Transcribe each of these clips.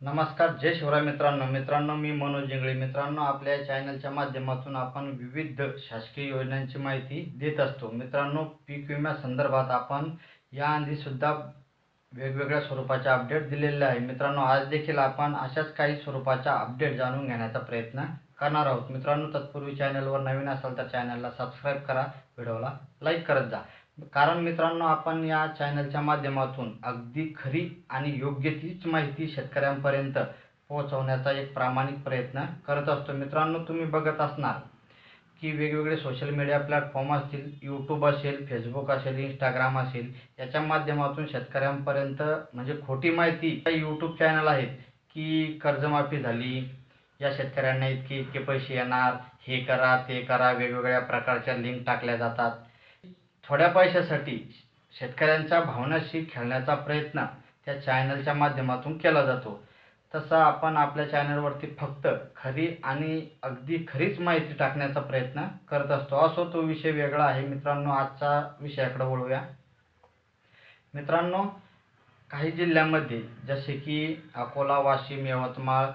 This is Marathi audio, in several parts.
नमस्कार जय शिवराय मित्रांनो. मित्रांनो मी मनोज जिंगळे. मित्रांनो आपल्या चॅनलच्या माध्यमातून आपण विविध शासकीय योजनांची माहिती देत असतो. मित्रांनो पीक विम्या संदर्भात आपण याआधी सुद्धा वेगवेगळ्या स्वरूपाच्या अपडेट दिलेले आहे. मित्रांनो आज देखील आपण अशाच काही स्वरूपाच्या अपडेट जाणून घेण्याचा प्रयत्न करणार आहोत. मित्रांनो तत्पूर्वी चॅनलवर नवीन असाल तर चॅनलला सबस्क्राईब करा. व्हिडिओला लाईक करत जा. कारण मित्रांनो आपण या चॅनलच्या माध्यमातून अगदी खरी आणि योग्य तीच माहिती शेतकऱ्यांपर्यंत पोहोचवण्याचा एक प्रामाणिक प्रयत्न करत असतो. मित्रांनो तुम्ही बघत असणार की वेगवेगळे सोशल मीडिया प्लॅटफॉर्म असतील यूट्यूब असेल फेसबुक असेल इंस्टाग्राम असेल याच्या माध्यमातून शेतकऱ्यांपर्यंत म्हणजे खोटी माहिती काही यूट्यूब चॅनल आहेत की कर्जमाफी झाली या शेतकऱ्यांना इतके इतके पैसे येणार हे करा ते करा वेगवेगळ्या प्रकारच्या लिंक टाकल्या जातात. थोड्या पैशासाठी शेतकऱ्यांच्या भावनाशी खेळण्याचा प्रयत्न त्या चॅनलच्या माध्यमातून केला जातो. तसा आपण आपल्या चॅनलवरती फक्त खरी आणि अगदी खरीच माहिती टाकण्याचा प्रयत्न करत असतो. असो तो विषय वेगळा आहे. मित्रांनो आजचा विषयाकडे वळूया. मित्रांनो काही जिल्ह्यांमध्ये जसे की अकोला वाशिम यवतमाळ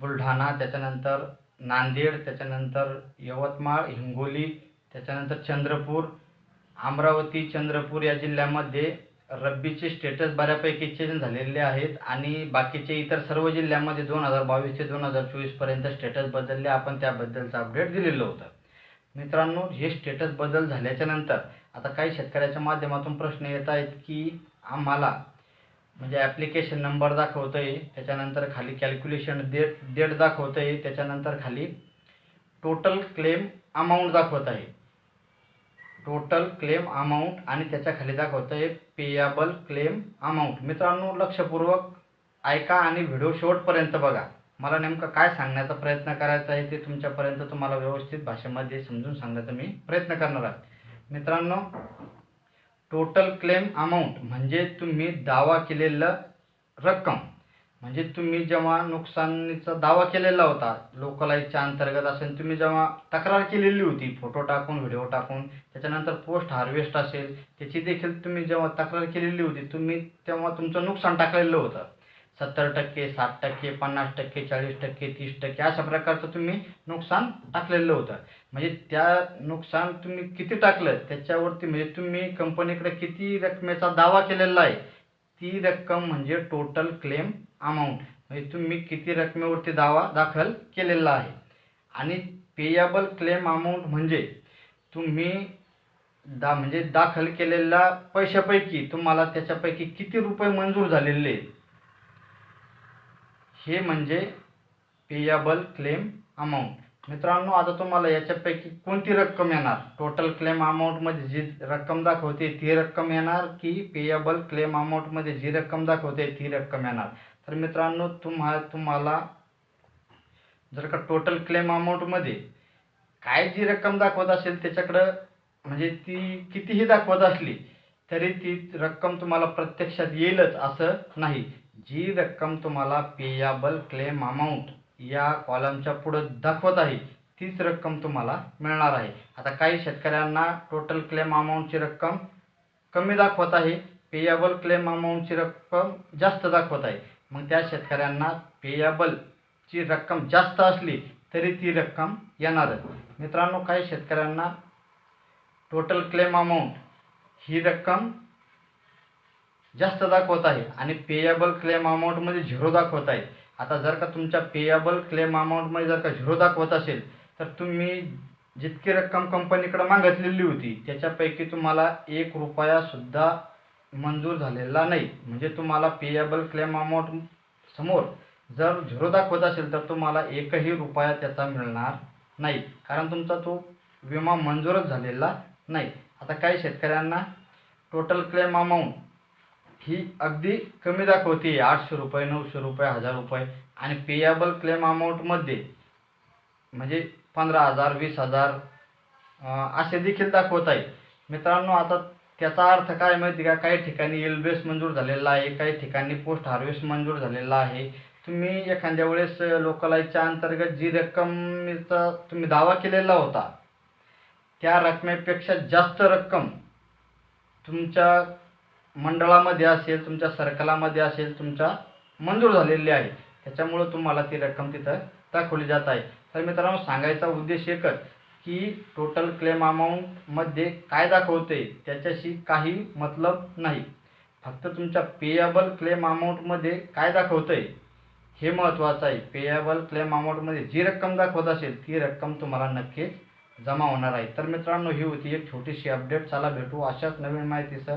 बुलढाणा त्याच्यानंतर नांदेड त्याच्यानंतर यवतमाळ हिंगोली त्याच्यानंतर चंद्रपूर अमरावती चंद्रपूर या जिल्ह्यामध्ये रब्बीचे स्टेटस बऱ्यापैकी चेंज झालेले आहेत आणि बाकीचे इतर सर्व जिल्ह्यामध्ये दोन हजार बावीस ते दोन हजार चोवीसपर्यंत स्टेटस बदलले. आपण त्याबद्दलचं अपडेट दिलेलं होतं. मित्रांनो हे स्टेटस बदल झाल्याच्यानंतर आता काही शेतकऱ्याच्या माध्यमातून प्रश्न येत आहेत की आम्हाला म्हणजे ॲप्लिकेशन नंबर दाखवतं आहे त्याच्यानंतर खाली कॅल्क्युलेशन डेट डेट दाखवतं आहे त्याच्यानंतर खाली टोटल क्लेम अमाऊंट दाखवत आहे. टोटल क्लेम अमाऊंट आणि त्याच्याखाली दाखवतं आहे पेयाबल क्लेम अमाऊंट मित्रांनो लक्षपूर्वक ऐका आणि व्हिडिओ शेवटपर्यंत बघा. मला नेमकं काय सांगण्याचा प्रयत्न करायचा आहे ते तुमच्यापर्यंत तुम्हाला व्यवस्थित भाषेमध्ये समजून सांगण्याचा मी प्रयत्न करणार आहे. मित्रांनो टोटल क्लेम अमाऊंट म्हणजे तुम्ही दावा केलेलं रक्कम. म्हणजे तुम्ही जेव्हा नुकसानीचा दावा केलेला होता लोकलाईजच्या अंतर्गत असेल तुम्ही जेव्हा तक्रार केलेली होती फोटो टाकून व्हिडिओ टाकून त्याच्यानंतर पोस्ट हार्वेस्ट असेल त्याची देखील तुम्ही जेव्हा तक्रार केलेली होती तुम्ही तेव्हा तुमचं नुकसान टाकलेलं होतं. सत्तर टक्के साठ टक्के पन्नास टक्के चाळीस टक्के तीस टक्के अशा प्रकारचं तुम्ही नुकसान टाकलेलं होतं. म्हणजे त्या नुकसान तुम्ही किती टाकलं त्याच्यावरती म्हणजे तुम्ही कंपनीकडे किती रकमेचा दावा केलेला आहे ती रक्कम म्हणजे टोटल क्लेम अमाऊंट म्हणजे तुम्ही किती रकमेवरती दावा दाखल केलेला आहे. आणि पेयबल क्लेम अमाऊंट म्हणजे तुम्ही दा म्हणजे दाखल केलेल्या पैशापैकी तुम्हाला त्याच्यापैकी किती रुपये मंजूर झालेले हे म्हणजे पेयबल क्लेम अमाऊंट मित्रांनो आता तुम्हाला याच्यापैकी कोणती रक्कम येणार? टोटल क्लेम अमाऊंटमध्ये जी रक्कम दाखवते ती रक्कम येणार की पेयाबल क्लेम अमाऊंटमध्ये जी रक्कम दाखवते ती रक्कम येणार? तर मित्रांनो तुम्हा तुम्हाला जर का टोटल क्लेम अमाऊंटमध्ये काय जी रक्कम दाखवत असेल त्याच्याकडं म्हणजे ती कितीही दाखवत असली तरी ती रक्कम तुम्हाला प्रत्यक्षात येईलच असं नाही. जी रक्कम तुम्हाला पेयाबल क्लेम अमाऊंट या कॉलमच्या पुढं दाखवत आहे. तीच रक्कम तुम्हाला मिळणार आहे. आता काही शेतकऱ्यांना टोटल क्लेम अमाऊंटची रक्कम कमी दाखवत आहे. पेयबल क्लेम अमाऊंटची रक्कम जास्त दाखवत आहे. मग त्या शेतकऱ्यांना पेयबलची रक्कम जास्त असली तरी ती रक्कम येणारच मित्रांनो काही शेतकऱ्यांना टोटल क्लेम अमाऊंट ही रक्कम जास्त दाखवत आहे आणि पेयबल क्लेम अमाऊंटमध्ये झिरो दाखवत आहे. आता जर का तुमच्या पेयाबल क्लेम अमाऊंटमध्ये जर का झिरो दाखवत असेल तर तुम्ही जितकी रक्कम कंपनीकडं मागितलेली होती त्याच्यापैकी तुम्हाला एक रुपयासुद्धा मंजूर झालेला नाही. म्हणजे तुम्हाला पेयाबल क्लेम अमाऊंट समोर जर झिरो दाखवत असेल तर तुम्हाला एकही रुपया त्याचा मिळणार नाही. कारण तुमचा तो विमा मंजूरच झालेला नाही. आता काही शेतकऱ्यांना टोटल क्लेम अमाऊंट ही अगदी कमी दाखवते. आठशे रुपये नऊशे रुपये हजार रुपये आणि पेयाबल क्लेम अमाऊंटमध्ये म्हणजे पंधरा हजार वीस हजार असे देखील दाखवत आहे. मित्रांनो आता त्याचा अर्थ काय माहिती का? काही ठिकाणी एलबीएस मंजूर झालेला आहे काही ठिकाणी पोस्ट हार्वेस्ट मंजूर झालेला आहे. तुम्ही एखाद्या वेळेस लोकलाईच्या अंतर्गत जी रक्कमचा तुम्ही दावा केलेला होता. त्या रकमेपेक्षा जास्त रक्कम तुमच्या मंडळामध्ये असेल तुमच्या सर्कलामध्ये असेल तुमच्या मंजूर झालेली आहे त्याच्यामुळं तुम्हाला ती रक्कम तिथं दाखवली जात आहे. तर मित्रांनो सांगायचा उद्देश एकच की टोटल क्लेम अमाऊंटमध्ये काय दाखवते त्याच्याशी काही मतलब नाही. फक्त तुमच्या पेएबल क्लेम अमाऊंटमध्ये काय दाखवतंय हे महत्त्वाचं आहे. पेएबल क्लेम अमाऊंटमध्ये जी रक्कम दाखवत असेल ती रक्कम तुम्हाला नक्कीच जमा होणार आहे. तर मित्रांनो ही होती एक छोटीशी अपडेट चला भेटू अशाच नवीन माहितीसह.